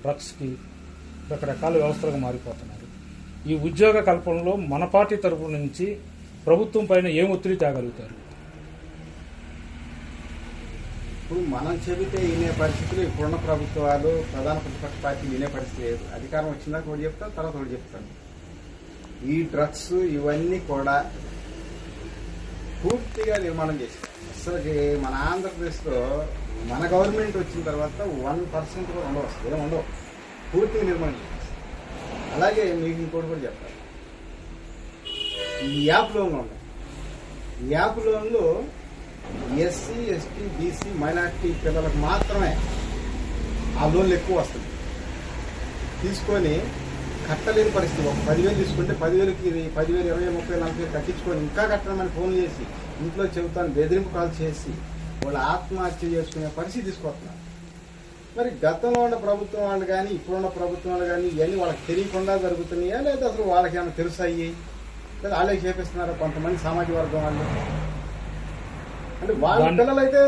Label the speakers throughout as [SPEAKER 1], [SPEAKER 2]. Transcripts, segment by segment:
[SPEAKER 1] డ్రగ్స్కి రకరకాల వ్యవస్థలకు మారిపోతున్నారు. ఈ ఉద్యోగ కల్పనలో మన పార్టీ తరపు నుంచి ప్రభుత్వం పైన ఏం ఒత్తిడి తేగలుగుతారు?
[SPEAKER 2] ఇప్పుడు మనం చెబితే వినే పరిస్థితులు ఇప్పుడున్న ప్రభుత్వాలు ప్రధాన ప్రతిపక్ష పార్టీ వినే పరిస్థితి లేదు. అధికారం వచ్చిందాక ఒకటి చెప్తాను తర్వాత ఒకటి చెప్తాను ఈ డ్రగ్స్ ఇవన్నీ కూడా పూర్తిగా నిర్మాణం చేసింది. అసలు మన ఆంధ్రప్రదేశ్లో మన గవర్నమెంట్ వచ్చిన తర్వాత వన్ పర్సెంట్ కూడా ఉండవు అసలు ఏం ఉండవు. పూర్తిగా నిర్మాణం చేసింది. అలాగే మీకు ఇంకోటి కూడా చెప్తాను ఈ యాప్ లోన్లు ఉన్నాయి ఈ యాప్ లోన్లు ఎస్సీ ఎస్టీ బీసీ మైనార్టీ పిల్లలకు మాత్రమే ఆ లోన్లు ఎక్కువ వస్తుంది తీసుకొని కట్టలేని పరిస్థితి. ఒక పదివేలు తీసుకుంటే పదివేలకి పదివేలు ఇరవై ముప్పై నలభై కట్టించుకొని ఇంకా కట్టమని ఫోన్ చేసి ఇంట్లో చెబుతాను బెదిరింపు కాల్ చేసి వాళ్ళు ఆత్మహత్య చేసుకునే పరిస్థితి తీసుకొస్తున్నారు. మరి గతంలో ఉన్న ప్రభుత్వం వాళ్ళు కానీ ఇప్పుడున్న ప్రభుత్వం వాళ్ళు కానీ ఇవన్నీ వాళ్ళకి తెలియకుండా జరుగుతున్నాయా? లేదా అసలు వాళ్ళకి ఏమైనా తెలుసాయి? లేదా వాళ్ళే చేపిస్తున్నారా కొంతమంది సామాజిక వర్గం వాళ్ళు? అంటే వాళ్ళ పిల్లలు అయితే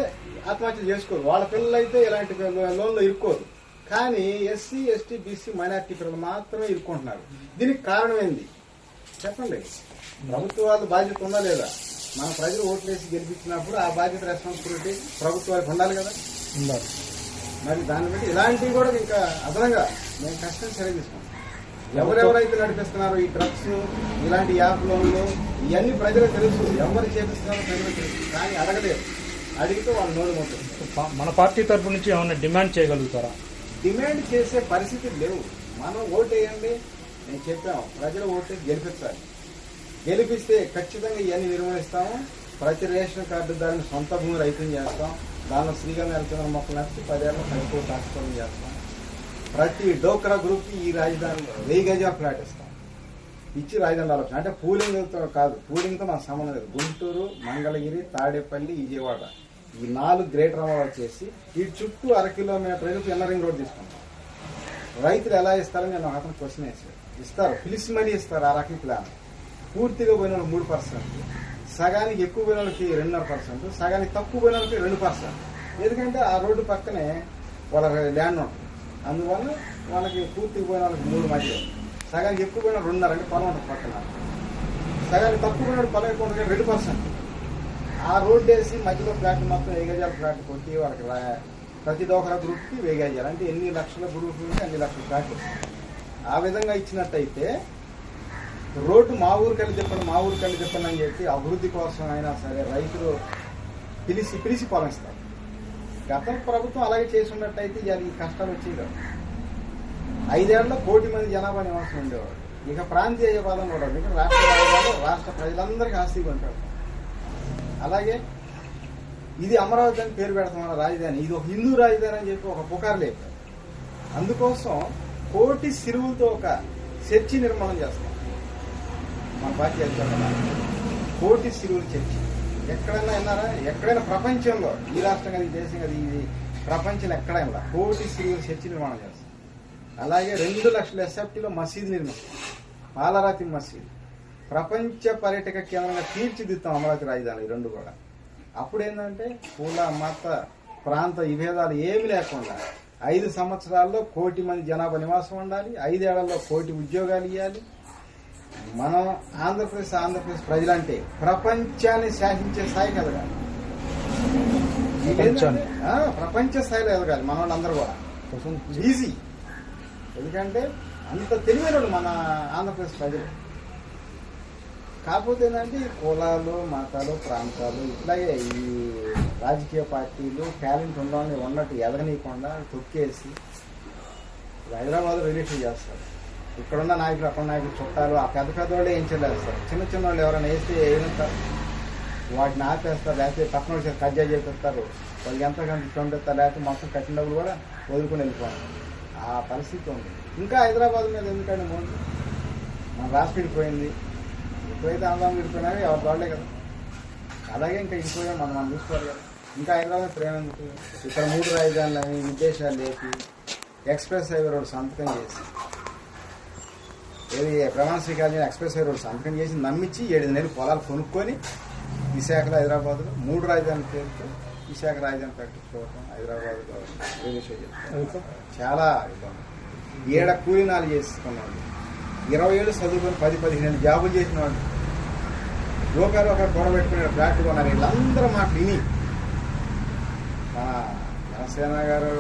[SPEAKER 2] ఆత్మహత్య చేసుకోరు. వాళ్ళ పిల్లలు అయితే ఇలాంటి లోన్లో ఇరుక్కోరు. కానీ ఎస్సీ ఎస్టీ బీసీ మైనార్టీ పిల్లలు మాత్రమే ఇరుక్కుంటున్నారు. దీనికి కారణం ఏంది? చెప్పండి. ప్రభుత్వాలు బాధ్యత ఉందా లేదా? మన ప్రజలు ఓట్లేసి గెలిపించినప్పుడు ఆ బాధ్యత రెస్పాన్సిబిలిటీ ప్రభుత్వాలకు ఉండాలి కదా?
[SPEAKER 1] ఉండాలి.
[SPEAKER 2] మరి దాన్ని బట్టి ఇలాంటివి కూడా ఇంకా అదనంగా మేము కష్టం చర్య తీసుకుంటాం ఎవరెవరైతే నడిపిస్తున్నారో ఈ డ్రగ్స్ ఇలాంటి యాప్ లోన్లు ఇవన్నీ ప్రజలకు తెలుసు. ఎవరు చేపిస్తున్నారో ప్రజలకు తెలుసు. కానీ అడగలేదు అడిగితే వాళ్ళు నోరు
[SPEAKER 1] మన పార్టీ తరపు నుంచి ఏమైనా డిమాండ్ చేయగలుగుతారా?
[SPEAKER 2] డిమాండ్ చేసే పరిస్థితి లేవు. మనం ఓటేయండి. నేను చెప్పాము ప్రజలు ఓటే గెలిపించాలి. గెలిపిస్తే ఖచ్చితంగా ఇవన్నీ నిర్వహిస్తాము ప్రతి రేషన్ కార్డుదారిని సొంత భూమి రైతులు చేస్తాం. దానిలో శ్రీగా నెలకొన్న మొక్కలు నచ్చి పదేళ్ళ పదికో టాక్స్ఫోర్మ్ చేస్తాం. ప్రతి డోక్రా గ్రూప్కి ఈ రాజధానిలో వెయ్యి గజాల ఫ్లాట్ ఇస్తాం. ఇచ్చి రాజధాని ఆలోచన అంటే పూలింగ్తో కాదు. పూలింగ్తో మన సంబంధం లేదు. గుంటూరు మంగళగిరి తాడేపల్లి విజయవాడ. ఈ నాలుగు గ్రేటర్ అమరావతి చేసి ఈ చుట్టూ అర కిలోమీటర్ ఎన్నరింగ్ రోడ్ తీసుకుంటాం. రైతులు ఎలా ఇస్తారని నేను అతను క్వశ్చన్ వేసాను ఇస్తారు. పిలిచి మరీ ఇస్తారు ఆ రకం ప్లాన్. పూర్తిగా పోయిన వాళ్ళకి మూడు పర్సెంట్. సగానికి ఎక్కువ పోయిన వాళ్ళకి రెండున్నర పర్సెంట్. సగానికి తక్కువ పోయిన వాళ్ళకి రెండు పర్సెంట్. ఎందుకంటే ఆ రోడ్డు పక్కనే వాళ్ళ ల్యాండ్ ఉంటుంది. అందువల్ల వాళ్ళకి పూర్తిగా పోయిన వాళ్ళకి మూడు మధ్య. సగానికి ఎక్కువ పోయిన రెండున్నర అంటే పొలం ఉంటుంది పక్కన. సగానికి తక్కువ పోయిన పొలం ఎక్కువ రెండు పర్సెంట్. ఆ రోడ్డు వేసి మధ్యలో ఫ్లాట్ మొత్తం వేగజాల ఫ్లాట్ కొట్టి వాళ్ళకి రా- ప్రతి దోకర గ్రూప్కి వేగజాలు. అంటే ఎన్ని లక్షల గ్రూప్ ఉంటే అన్ని లక్షల ఫ్లాట్. ఆ విధంగా ఇచ్చినట్టయితే రోడ్డు మా ఊరికి వెళ్ళి చెప్పండి మా ఊరికి వెళ్ళి చెప్పండి అని చెప్పి అభివృద్ధి కోసం అయినా సరే రైతులు పిలిచి పిలిచి పాలిస్తారు. గత ప్రభుత్వం అలాగే చేసి ఉన్నట్టయితే ఇవాళ ఈ కష్టాలు వచ్చేవి కాదు ఐదేళ్ళలో కోటి మంది జనాభా నివాసం ఉండేవాడు ఇక ప్రాంతీయ పదం కూడా ఇక రాష్ట్ర రాష్ట్ర ప్రజలందరికీ ఆస్తిగా ఉంటాడు అలాగే ఇది అమరావతి అని పేరు పెడతాం రాజధాని. ఇది ఒక హిందూ రాజధాని అని చెప్పి ఒక పుకారు లేపారు అందుకోసం కోటి సిరువులతో ఒక చర్చి నిర్మాణం చేస్తాం. మన పార్టీ కోటి సిరువుల చర్చి. ఎక్కడైనా విన్నారా? ఎక్కడైనా ప్రపంచంలో ఈ రాష్ట్రం కదా ఈ దేశం కదా ఇది ప్రపంచంలో ఎక్కడైనా కోటి సిరువుల చర్చి నిర్మాణం చేస్తాం. అలాగే రెండు లక్షల ఎస్ఎఫ్టీలో మసీదు నిర్మిస్తాం. పాలరాతి మసీదు. ప్రపంచ పర్యాటక కేంద్రంగా తీర్చిదిద్దాం అమరావతి రాజధాని రెండు కూడా. అప్పుడు ఏంటంటే కుల మత ప్రాంత విభేదాలు ఏమి లేకుండా ఐదు సంవత్సరాల్లో కోటి మంది జనాభా నివాసం ఉండాలి ఐదేళ్ళలో కోటి ఉద్యోగాలు ఇవ్వాలి మనం ఆంధ్రప్రదేశ్ ఆంధ్రప్రదేశ్ ప్రజలంటే ప్రపంచాన్ని శాసించే స్థాయికి ఎదగాలి. ప్రపంచ స్థాయిలో ఎదగాలి మన వాళ్ళందరూ కూడా ఈజీ. ఎందుకంటే అంత తెలివైన మన ఆంధ్రప్రదేశ్ ప్రజలు. కాకపోతే ఏంటంటే ఈ కులాలు మతాలు ప్రాంతాలు ఇట్లాగే ఈ రాజకీయ పార్టీలు టాలెంట్ ఉండాలని ఉన్నట్టు ఎదగనీయకుండా తొక్కేసి హైదరాబాద్ రిలేషన్ చేస్తారు. ఇక్కడున్న నాయకులు అక్కడ నాయకులు చుట్టాలు ఆ పెద్ద పెద్ద వాళ్ళే ఏం చెల్లేస్తారు చిన్న చిన్న వాళ్ళు ఎవరైనా వేస్తే ఏమంటారు వాటిని ఆపేస్తారు లేకపోతే పక్కన వచ్చి కబ్జా చేపిస్తారు వాళ్ళకి ఎంత కొంత పంపిస్తారు లేకపోతే మొత్తం కట్టిన డబ్బులు కూడా వదులుకొని వెళ్ళిపోవాలి. ఆ పరిస్థితి ఉంది. ఇంకా హైదరాబాద్ మీద ఎందుకంటే ముందు మన రాష్ట్రం పోయింది. ఎప్పుడైతే ఆంధ్రం విడిపోయినాయో ఎవరి వాళ్ళే కదా. అలాగే ఇంకా ఇంకో మనం మనం చూసుకోవాలి కదా. ఇంకా హైదరాబాద్ ప్రేమ ఇక్కడ మూడు రాజధానులని విదేశాలు లేపి ఎక్స్ప్రెస్ హైవే రోడ్ సంతకం చేసి ఏది ప్రమాణ స్వీకారం ఎక్స్ప్రెస్ హైవే రోడ్ సంతకం చేసి నమ్మించి ఏడు నెలలు పొలాలు కొనుక్కొని విశాఖలో హైదరాబాద్లో మూడు రాజధానుల పేరుతో విశాఖ రాజధాని ప్రకటించుకోవటం హైదరాబాద్లో. చేసుకోవటం చాలా ఇబ్బంది. ఏడ కూలినాలు చేసుకున్నాడు ఇరవై ఏళ్ళు చదువుకొని పది పదిహేను జాబులు చేసిన వాళ్ళు. రూపాయలు ఒక గొడవ పెట్టుకునే ఫ్లాట్ కొన్నారు. వీళ్ళందరూ మాట విని. మన జనసేన గారు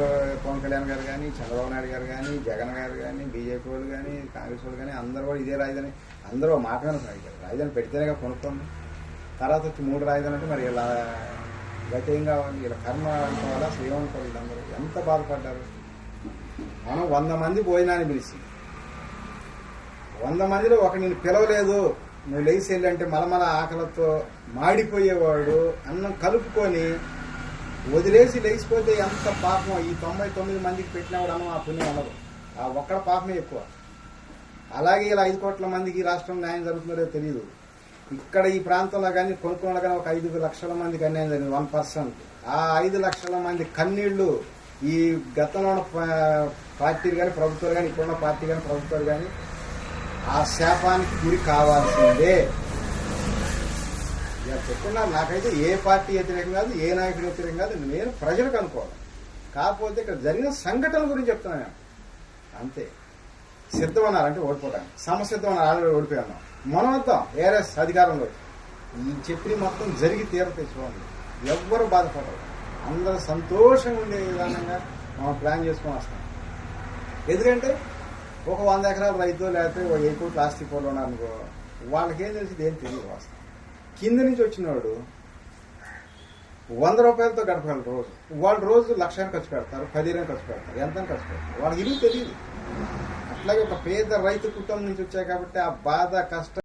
[SPEAKER 2] పవన్ కళ్యాణ్ గారు కానీ చంద్రబాబు నాయుడు గారు కానీ జగన్ గారు కానీ బీజేపీ వాళ్ళు కానీ కాంగ్రెస్ వాళ్ళు కానీ అందరూ కూడా ఇదే రాజధాని. అందరూ మాట మీద సాగారు. రాజధాని పెడితేనే కొనుక్కోండి తర్వాత వచ్చి మూడు రాజధాని అంటే మరి ఇలా గతి ఏం కావాలి? ఇలా కర్మ వల్ల శ్రీవంతులు వీళ్ళందరూ ఎంత బాధపడ్డారు? మనం వంద మంది భోజనాన్ని పిలిచి వంద మందిలో ఒక నేను పిలవలేదు. నువ్వు లేచి వెళ్ళంటే మలమల ఆకలితో మాడిపోయేవాడు. అన్నం కలుపుకొని వదిలేసి లేచిపోతే ఎంత పాపం ఈ తొంభై తొమ్మిది మందికి పెట్టినవాడు అన్నం ఆ పుణ్యం అన్నదు ఆ ఒక్కడ పాపమే ఎక్కువ. అలాగే ఇలా ఐదు కోట్ల మందికి ఈ రాష్ట్రం న్యాయం జరుగుతుందో తెలియదు ఇక్కడ ఈ ప్రాంతంలో కానీ కొనుక్కున్న కానీ ఒక ఐదు లక్షల మందికి అన్యాయం జరిగింది. One percent. ఆ ఐదు లక్షల మంది కన్నీళ్ళు ఈ గతంలో ఉన్న పా- పార్టీలు కానీ ప్రభుత్వాలు కానీ ఇప్పుడున్న పార్టీ కానీ ప్రభుత్వాలు కానీ ఆ శాపానికి గురి కావాల్సిందే. ఇక చెప్పున్నా నాకైతే ఏ పార్టీ వ్యతిరేకం కాదు ఏ నాయకుడు వ్యతిరేకం కాదు నేను ప్రజలకు అనుకోవాలి. కాకపోతే ఇక్కడ జరిగిన సంఘటన గురించి చెప్తున్నాను అంతే. సిద్ధం అన్నారు అంటే ఓడిపోవడానికి సమసిద్ధం అన్నారు ఆల్రెడీ ఓడిపోయాను. మనం వద్దాం ఏఆర్ఎస్ అధికారంలో ఈ చెప్పిన మొత్తం జరిగి తీరతే చూడండి ఎవ్వరు బాధపడరు. అందరూ సంతోషంగా ఉండే విధానంగా మనం ప్లాన్ చేసుకొని వస్తాం. ఎందుకంటే ఒక వంద ఎకరాల రైతు లేకపోతే ఒక ఎక్కువ ప్లాస్టిక్ ఆస్తి ఉన్నారనుకో వాళ్ళకేం తెలిసి ఏం తెలియదు వాస్తవం. కింద నుంచి వచ్చినవాడు వంద రూపాయలతో గడపగలరు రోజు. వాళ్ళు రోజు లక్షాన్ని ఖర్చు పెడతారు పదిహేను ఖర్చు పెడతారు ఎంత ఖర్చు పెడతారు. వాళ్ళకి ఇల్లు తెలియదు. అట్లాగే ఒక పేద రైతు కుటుంబం నుంచి వచ్చాయి కాబట్టి ఆ బాధ కష్టం